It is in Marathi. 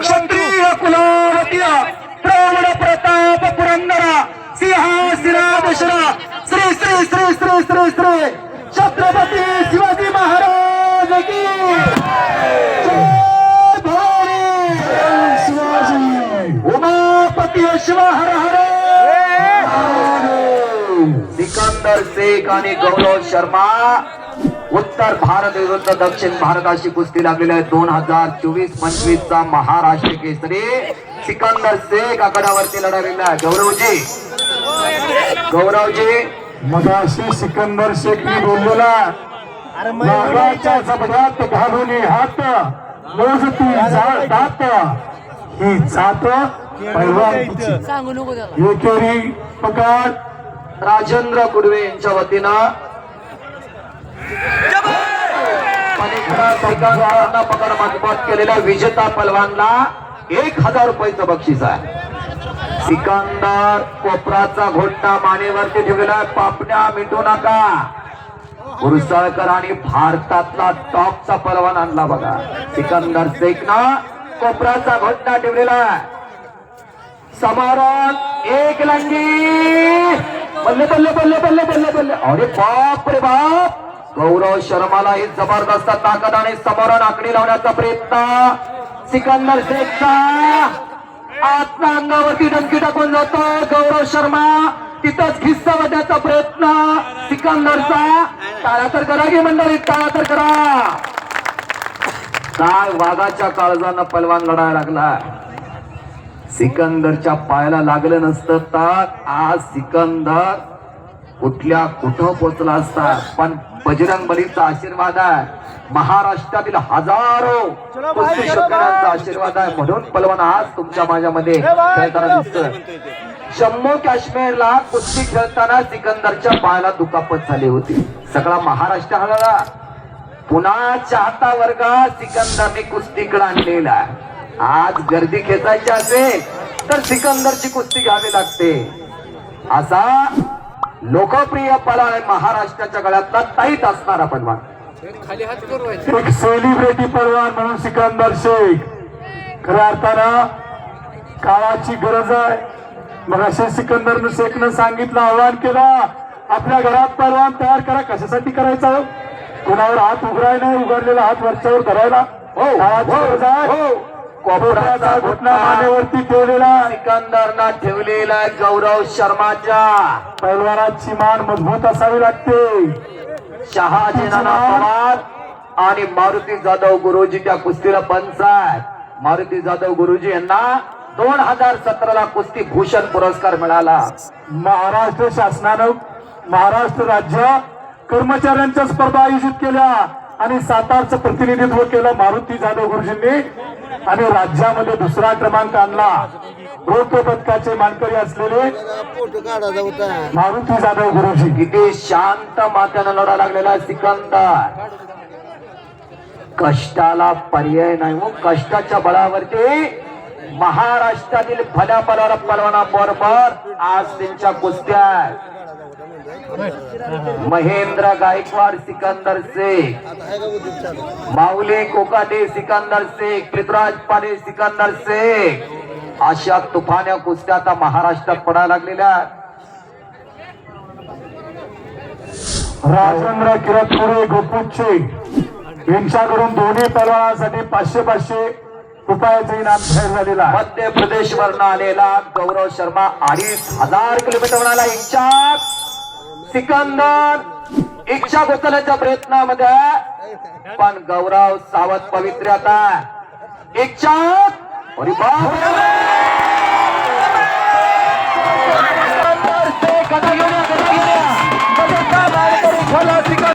क्षत्रिय कुलावतीय प्रौढ प्रताप पुरंदरा दशरा श्री श्री श्री श्री श्री श्री छत्रपती शिवाजी महाराज की उमापती शिव हर हर. सिकंदर शेख आणि गौरव शर्मा उत्तर भारत विरुद्ध दक्षिण भारताशी कुस्ती लागलेली आहे. दोन हजार चोवीस पंचवीस चा महाराष्ट्र केसरी. सिकंदर शेख आकड्यावरती लढालेला आहे. गौरवजी. गौरवजी. मगाशी सिकंदर शेखनी बोललेला. नागाच्या जबड्यात घालून हात. मोजती जाळ दात. ही जात पैलवानची सांगू नको त्याला. एकेरी पकार राजेंद्र कुडवे यांच्या वतीनं केलेल्या विजेता पलवानला एक हजार रुपयाचं बक्षीस आहे. सिकंदर कोपराचा घोट्टा मानेवरती ठेवलेला पापण्या मिटू नका. गुरुसळकर आणि भारतातला टॉपचा पलवान आणला बघा. सिकंदर शेखनं कोपराचा घोट्टा ठेवलेला आहे. एक लंगी. पल्ले पल्ले पल्ले पल्ले पल्ले पल्ले. अरे बाप रे बाप. गौरव शर्माला ही जबरदस्त ताकद आणि समोरून आकडी लावण्याचा प्रयत्न. सिकंदर शेखचा. आत्ता अंगावरती डंकी टाकून जातो गौरव शर्मा. तिथंच खिस्सा वाजण्याचा प्रयत्न. सिकंदरचा. टाळा तर करा की मंडळी टाळा तर करा. काय वाघाच्या काळजानं पलवान लढायला लागला सिकंदरच्या पायाला लागलं नसतं तर आज सिकंदर कुठल्या कुठं पोचला असता? पण बजरंग बलीचा आशीर्वाद आहे. महाराष्ट्रातील हजारो कुस्ती शेतकऱ्यांचा आशीर्वाद आहे. म्हणून पलवान आज तुमच्या माझ्यामध्ये खेळताना दिसतोय. जम्मू काश्मीरला कुस्ती खेळताना सिकंदरच्या पायाला दुखापत झाली होती. सगळा महाराष्ट्र हलला पुन्हा चाहता वर्गात सिकंदरने कुस्तीकडे आणलेला आहे. आज गर्दी खेचायची असेल तर सिकंदरची कुस्ती घ्यावी लागते. असा लोकप्रिय पलाळ महाराष्ट्राच्या गळ्यातला ताईत असणारा पलवान. एक सेलिब्रिटी पलवान म्हणून सिकंदर शेख. खऱ्या अर्थानं काळाची गरज आहे. मग असे सिकंदर शेखनं सांगितलं आव्हान केलं आपल्या घरात पलवान तयार करा कशासाठी करायचा? हो कोणावर हात उघडाय नाही उघडलेला हात वरच्यावर धरायला. हो, कोपऱ्याचा घोटणा मानेवरती ठेवलेला. सिकंदरना ठेवलेला गौरव शर्माच्या. पैलवानाची मान मजबूत असावी लागते. शहाजी नाना पवार आणि मारुती जाधव गुरुजी त्या कुस्तीला पंच आहेत. मारुती जाधव गुरुजी यांना दोन हजार सतराला कुस्ती भूषण पुरस्कार मिळाला. महाराष्ट्र शासनानं महाराष्ट्र राज्य कर्मचाऱ्यांच्या स्पर्धा आयोजित केल्या. आणि सातारचं प्रतिनिधित्व केलं मारुती जाधव गुरुजींनी. आणि राज्यामध्ये दुसरा क्रमांक आणला. रौप्य पदकाचे मानकरी असलेले मारुती जाधव गुरुजी. किती शांत मात्यानं लढा लागलेला सिकंदर. कष्टाला पर्याय नाही हो कष्टाच्या बळावरती महाराष्ट्रातील भल्या पलार पलवाना बरोबर आज त्यांच्या कुस्त्या आहेत. महेंद्र गायकवाड सिकंदर शेख. माऊली कोकाटे सिकंदर शेख. पृथ्वीराज पाले सिकंदर शेख. अशा तुफान्या कुस्त्या आता महाराष्ट्रात पडायला लागलेल्या राजेंद्र किरतपुरे गोपुच्छे यांच्याकडून दोन्ही पलवानासाठी पाचशे पाचशे रुपयाचे इनाम जाहीर झालेला मध्य प्रदेश वरनं आलेला गौरव शर्मा अडीच हजार किलोमीटर म्हणाला इच्छा सिकंदर इच्छा उचलण्याच्या प्रयत्नामध्ये. पण गौरव सावध पवित्र आता. इच्छा